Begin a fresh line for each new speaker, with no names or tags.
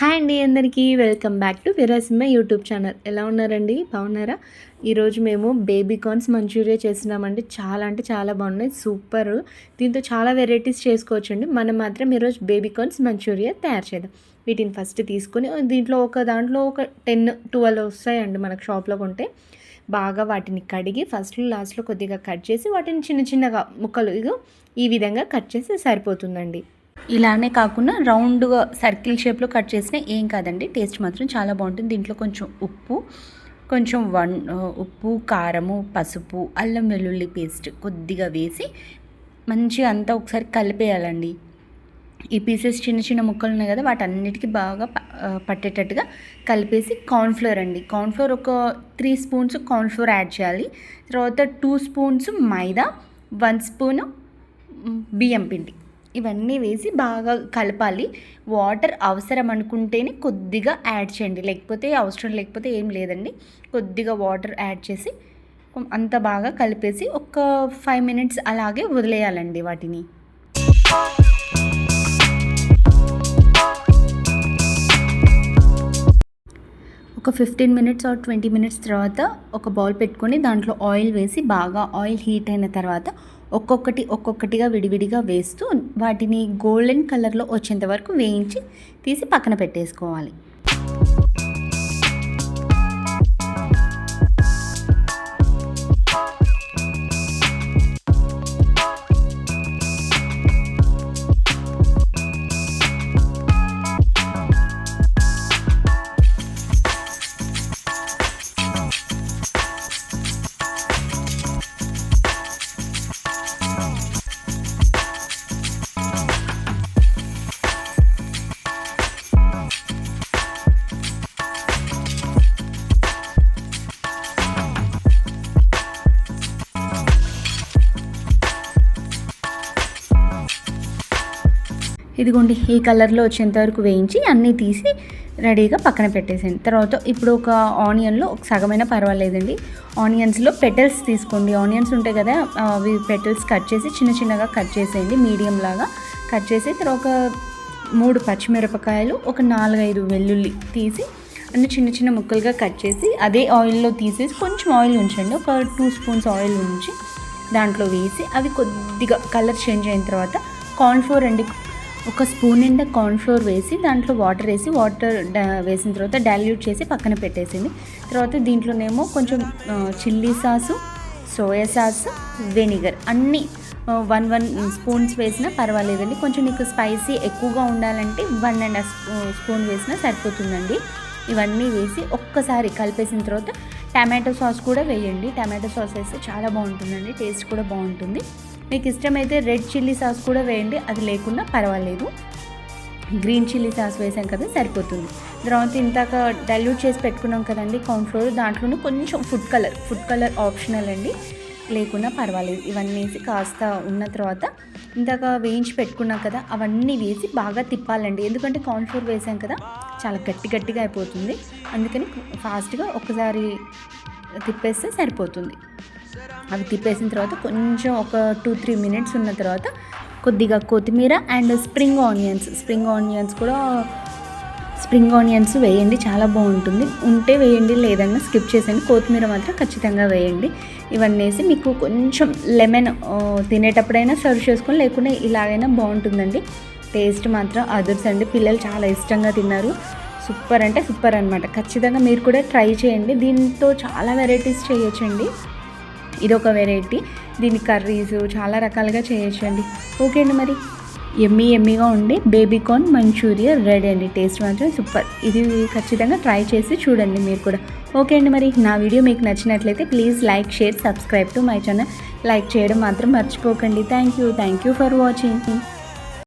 Hi అండి అందరికీ. Welcome back to Veerasimha YouTube channel. ఎలా ఉన్నారండి? బాగున్నారా? ఈరోజు మేము బేబీ కార్న్స్ మంచూరియా చేస్తున్నామండి. చాలా అంటే చాలా బాగున్నాయి. సూపర్. దీంతో చాలా వెరైటీస్ చేసుకోవచ్చండి. మనం మాత్రం ఈరోజు బేబీ కార్న్స్ మంచూరియా తయారు చేద్దాం. వీటిని ఫస్ట్ తీసుకొని దీంట్లో ఒక దాంట్లో ఒక టెన్ ట్వెల్వ్ వస్తాయండి మనకు షాప్లో కొంటే. బాగా వాటిని కడిగి ఫస్ట్ లాస్ట్లో కొద్దిగా కట్ చేసి వాటిని చిన్న చిన్నగా ముక్కలు ఈ విధంగా కట్ చేసి సరిపోతుందండి. ఇలానే కాకుండా రౌండ్గా సర్కిల్ షేప్లో కట్ చేసిన ఏం కాదండి. టేస్ట్ మాత్రం చాలా బాగుంటుంది. దీంట్లో కొంచెం ఉప్పు కొంచెం వన్ ఉప్పు కారము పసుపు అల్లం వెల్లుల్లి పేస్ట్ కొద్దిగా వేసి మంచిగా అంతా ఒకసారి కలిపేయాలండి. ఈ పీసెస్ చిన్న చిన్న ముక్కలు ఉన్నాయి కదా వాటన్నిటికీ బాగా పట్టేటట్టుగా కలిపేసి కార్న్ఫ్లోర్ అండి. కార్న్ఫ్లోర్ ఒక త్రీ స్పూన్స్ కార్న్ఫ్లోర్ యాడ్ చేయాలి. తర్వాత టూ స్పూన్స్ మైదా వన్ స్పూను బియ్యం పిండి. ఇవన్నీ వేసి బాగా కలపాలి. వాటర్ అవసరం అనుకుంటేనే కొద్దిగా యాడ్ చేయండి. లేకపోతే అవసరం లేకపోతే ఏం లేదండి. కొద్దిగా వాటర్ యాడ్ చేసి అంత బాగా కలిపేసి ఒక ఫైవ్ మినిట్స్ అలాగే వదిలేయాలండి వాటిని. ఒక fifteen minutes or twenty minutes తర్వాత ఒక బౌల్ పెట్టుకొని దాంట్లో ఆయిల్ వేసి బాగా ఆయిల్ హీట్ అయిన తర్వాత ఒక్కొక్కటి ఒక్కొక్కటిగా విడివిడిగా వేస్తూ వాటిని గోల్డెన్ కలర్లో వచ్చేంత వరకు వేయించి తీసి పక్కన పెట్టేసుకోవాలి. ఇదిగోండి ఈ కలర్లో వచ్చేంత వరకు వేయించి అన్నీ తీసి రెడీగా పక్కన పెట్టేసేయండి. తర్వాత ఇప్పుడు ఒక ఆనియన్లో ఒక సగమైన పర్వాలేదండి. ఆనియన్స్లో పెటల్స్ తీసుకోండి. ఆనియన్స్ ఉంటాయి కదా అవి పెటల్స్ కట్ చేసి చిన్న చిన్నగా కట్ చేసేయండి. మీడియం లాగా కట్ చేసి తర్వాత ఒక మూడు పచ్చిమిరపకాయలు ఒక నాలుగైదు వెల్లుల్లి తీసి అన్ని చిన్న చిన్న ముక్కలుగా కట్ చేసి అదే ఆయిల్లో తీసేసి కొంచెం ఆయిల్ ఉంచండి. ఒక టూ స్పూన్స్ ఆయిల్ ఉంచి దాంట్లో వేసి అవి కొద్దిగా కలర్ చేంజ్ అయిన తర్వాత కార్న్ఫ్లోర్ అండి ఒక స్పూన్ నిండా కార్న్ఫ్లోర్ వేసి దాంట్లో వాటర్ వేసి వాటర్ వేసిన తర్వాత డైల్యూట్ చేసి పక్కన పెట్టేసింది తర్వాత దీంట్లోనేమో కొంచెం chilli sauce soya sauce vinegar అన్నీ వన్ వన్ స్పూన్స్ వేసినా పర్వాలేదండి. కొంచెం నీకు స్పైసీ ఎక్కువగా ఉండాలంటే వన్ అండ్ హాఫ్ స్పూన్ వేసినా సరిపోతుందండి. ఇవన్నీ వేసి ఒక్కసారి కలిపేసిన తర్వాత టమాటో సాస్ కూడా వేయండి. టమాటో సాస్ వేస్తే చాలా బాగుంటుందండి. టేస్ట్ కూడా బాగుంటుంది. మీకు ఇష్టమైతే రెడ్ చిల్లీ సాస్ కూడా వేయండి అది లేకుండా పర్వాలేదు. గ్రీన్ చిల్లీ సాస్ వేసాం కదా సరిపోతుంది. తర్వాత ఇంతాక డైల్యూట్ చేసి పెట్టుకున్నాం కదండి కార్న్ఫ్లోర్ దాంట్లోనే కొంచెం food colour food colour optional అండి. లేకున్నా పర్వాలేదు ఇవన్నీ వేసి కాస్త ఉన్న తర్వాత ఇందాక వేయించి పెట్టుకున్నాం కదా అవన్నీ వేసి బాగా తిప్పాలండి. ఎందుకంటే కార్న్ఫ్లోర్ వేసాం కదా చాలా గట్టి గట్టిగా అయిపోతుంది. అందుకని ఫాస్ట్గా ఒకసారి తిప్పేస్తే సరిపోతుంది. అవి తిప్పేసిన తర్వాత కొంచెం ఒక టూ త్రీ మినిట్స్ ఉన్న తర్వాత కొద్దిగా కొత్తిమీర and spring onions spring onions కూడా స్ప్రింగ్ ఆనియన్స్ వేయండి చాలా బాగుంటుంది. ఉంటే వేయండి లేదన్నా స్కిప్ చేసేయండి. కొత్తిమీర మాత్రం ఖచ్చితంగా వేయండి. ఇవన్నీ వేసి మీకు కొంచెం లెమన్ తినేటప్పుడైనా సర్వ్ చేసుకొని లేకుండా ఇలాగైనా బాగుంటుందండి. టేస్ట్ మాత్రం అదర్స్ అండి. పిల్లలు చాలా ఇష్టంగా తిన్నారు. సూపర్ అంటే సూపర్ అనమాట ఖచ్చితంగా మీరు కూడా ట్రై చేయండి. దీంతో చాలా వెరైటీస్ చేయొచ్చండి. ఇది ఒక వెరైటీ దీని కర్రీస్ చాలా రకాలుగా చేయొచ్చు అండి ఓకే అండి మరి? ఎమ్మీ ఎమ్మీగా ఉండి బేబీ కార్న్ మంచూరియా రెడీ అండి. టేస్ట్ మాత్రం సూపర్ ఇది ఖచ్చితంగా ట్రై చేసి చూడండి మీరు కూడా. ఓకే అండి మరి? నా వీడియో మీకు నచ్చినట్లయితే please like share subscribe to my channel like చేయడం మాత్రం మర్చిపోకండి. Thank you thank you for watching